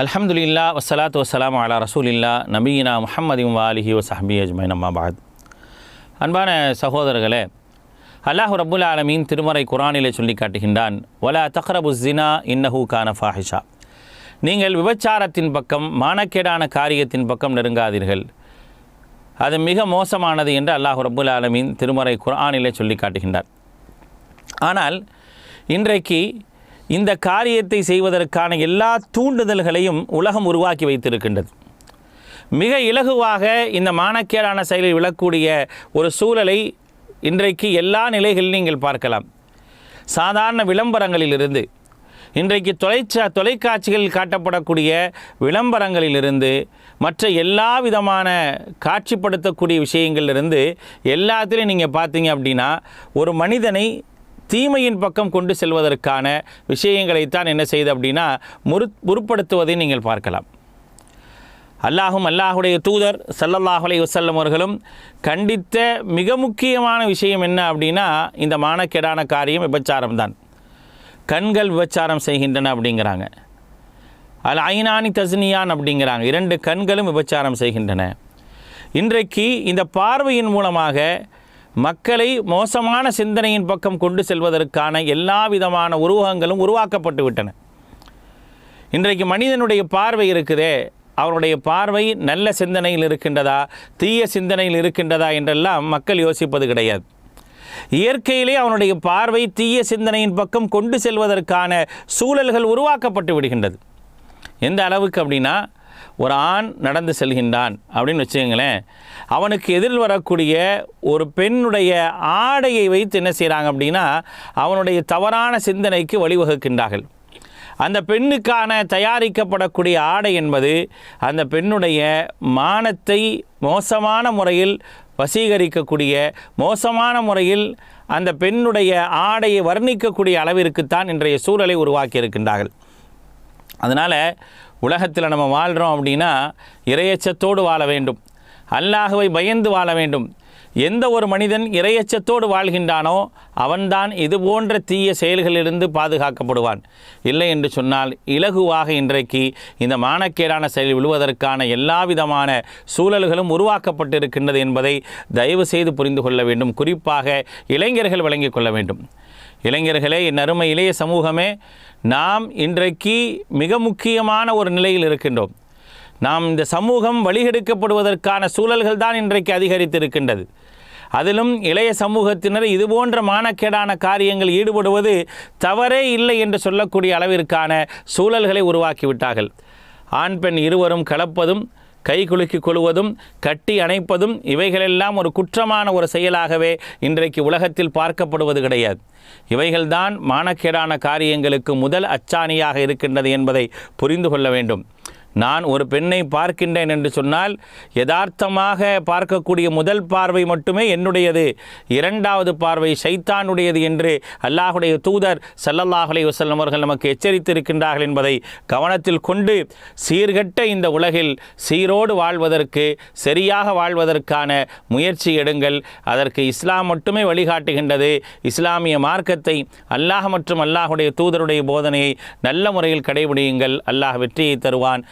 அலமதுல்லா வசலாத்து வசலாம் அலா ரசூலில்லா நபீனா முஹம்மதின் வாலிஹி வசஹபி அஜ்மைன் அம்மாபாத் அன்பான சகோதரர்களே அல்லாஹு ரபுல் ஆலமீன் திருமறை குரானிலே சொல்லி காட்டுகின்றான் வலா தக்ரபு இன்னஹூ கான ஃபாஹிஷா. நீங்கள் விபச்சாரத்தின் பக்கம் மானக்கேடான காரியத்தின் பக்கம் நெருங்காதீர்கள். அது மிக மோசமானது என்று அல்லாஹு ரபுல் ஆலமீன் திருமறை குரானிலே சொல்லி காட்டுகின்றார். ஆனால் இன்றைக்கு இந்த காரியத்தை செய்வதற்கான எல்லா தூண்டுதல்களையும் உலகம் உருவாக்கி வைத்திருக்கின்றது. மிக இலகுவாக இந்த மானக்கேடான செயலில் விழக்கூடிய ஒரு சூழலை இன்றைக்கு எல்லா நிலைகளிலும் நீங்கள் பார்க்கலாம். சாதாரண விளம்பரங்களிலிருந்து இன்றைக்கு தொலைச்சா தொலைக்காட்சிகளில் காட்டப்படக்கூடிய விளம்பரங்களிலிருந்து மற்ற எல்லா விதமான காட்சிப்படுத்தக்கூடிய விஷயங்களிலிருந்து எல்லாத்திலையும் நீங்கள் பார்த்தீங்க அப்படின்னா ஒரு மனிதனை தீமையின் பக்கம் கொண்டு செல்வதற்கான விஷயங்களைத்தான் என்ன செய்து அப்படின்னா முறு முற்படுத்துவதை நீங்கள் பார்க்கலாம். அல்லாஹும் அல்லாஹுடைய தூதர் சல்லல்லாஹ் அலைஹி அவர்களும் கண்டித்த மிக முக்கியமான விஷயம் என்ன அப்படின்னா இந்த மானக்கேடான காரியம் விபச்சாரம் தான் கண்கள் விபச்சாரம் செய்கின்றன அப்படிங்கிறாங்க. அல் ஐனானி தஸ்னியான் அப்படிங்கிறாங்க. இரண்டு கண்களும் விபச்சாரம் செய்கின்றன. இன்றைக்கு இந்த பார்வையின் மூலமாக மக்களை மோசமான சிந்தனையின் பக்கம் கொண்டு செல்வதற்கான எல்லா விதமான உருவகங்களும் உருவாக்கப்பட்டு விட்டன. இன்றைக்கு மனிதனுடைய பார்வை இருக்குதே அவருடைய பார்வை நல்ல சிந்தனையில் இருக்கின்றதா தீய சிந்தனையில் இருக்கின்றதா என்றெல்லாம் மக்கள் யோசிப்பது கிடையாது. இயற்கையிலே அவனுடைய பார்வை தீய சிந்தனையின் பக்கம் கொண்டு செல்வதற்கான சூழல்கள் உருவாக்கப்பட்டு விடுகின்றது. எந்த அளவுக்கு அப்படின்னா ஒரு ஆண் நடந்து செல்கின்றான் அப்படின்னு வச்சுக்கோங்களேன். அவனுக்கு எதிரில் வரக்கூடிய ஒரு பெண்ணுடைய ஆடையை வைத்து என்ன செய்கிறாங்க அப்படின்னா அவனுடைய தவறான சிந்தனைக்கு வழிவகுக்கின்றார்கள். அந்த பெண்ணுக்கான தயாரிக்கப்படக்கூடிய ஆடை என்பது அந்த பெண்ணுடைய மானத்தை மோசமான முறையில் வசீகரிக்கக்கூடிய மோசமான முறையில் அந்த பெண்ணுடைய ஆடையை வர்ணிக்கக்கூடிய அளவிற்குத்தான் இன்றைய சூழலை உருவாக்கி இருக்கின்றார்கள் அதனால் உலகத்தில் நம்ம வாழ்கிறோம் அப்படின்னா இரையச்சத்தோடு வாழ வேண்டும். அல்லாஹுவை பயந்து வாழ வேண்டும். எந்த ஒரு மனிதன் இரையச்சத்தோடு வாழ்கின்றானோ அவன்தான் இது போன்ற தீய செயல்களிலிருந்து பாதுகாக்கப்படுவான். இல்லை என்று சொன்னால் இலகுவாக இன்றைக்கு இந்த மானக்கேடான செயல் விழுவதற்கான எல்லா விதமான சூழல்களும் உருவாக்கப்பட்டிருக்கின்றது என்பதை தயவு செய்து புரிந்து கொள்ள வேண்டும். குறிப்பாக இளைஞர்கள் வழங்கிக் கொள்ள வேண்டும். இளைஞர்களே என் இளைய சமூகமே நாம் இன்றைக்கு மிக முக்கியமான ஒரு நிலையில் இருக்கின்றோம். நாம் இந்த சமூகம் வழிகெடுக்கப்படுவதற்கான சூழல்கள் தான் இன்றைக்கு அதிகரித்திருக்கின்றது. அதிலும் இளைய சமூகத்தினர் இதுபோன்ற மானக்கேடான காரியங்கள் ஈடுபடுவது தவறே இல்லை என்று சொல்லக்கூடிய அளவிற்கான சூழல்களை உருவாக்கிவிட்டார்கள். ஆண் பெண் இருவரும் கலப்பதும் கை குலுக்கி கொள்வதும் கட்டி அணைப்பதும் இவைகளெல்லாம் ஒரு குற்றமான ஒரு செயலாகவே இன்றைக்கு உலகத்தில் பார்க்கப்படுவது கிடையாது. இவைகள்தான் மானக்கேடான காரியங்களுக்கு முதல் அச்சாணியாக இருக்கின்றது என்பதை புரிந்து கொள்ள வேண்டும். நான் ஒரு பெண்ணை பார்க்கின்றேன் என்று சொன்னால் யதார்த்தமாக பார்க்கக்கூடிய முதல் பார்வை மட்டுமே என்னுடையது. இரண்டாவது பார்வை சைத்தானுடையது என்று அல்லாஹுடைய தூதர் சல்லல்லாஹலை வசல்லம் அவர்கள் நமக்கு எச்சரித்திருக்கின்றார்கள் என்பதை கவனத்தில் கொண்டு சீர்கட்ட இந்த உலகில் சீரோடு வாழ்வதற்கு சரியாக வாழ்வதற்கான முயற்சி எடுங்கள். அதற்கு இஸ்லாம் மட்டுமே வழிகாட்டுகின்றது. இஸ்லாமிய மார்க்கத்தை அல்லாஹ் மற்றும் அல்லாஹுடைய தூதருடைய போதனையை நல்ல முறையில் கடைபிடியுங்கள். அல்லாஹ் வெற்றியை தருவான்.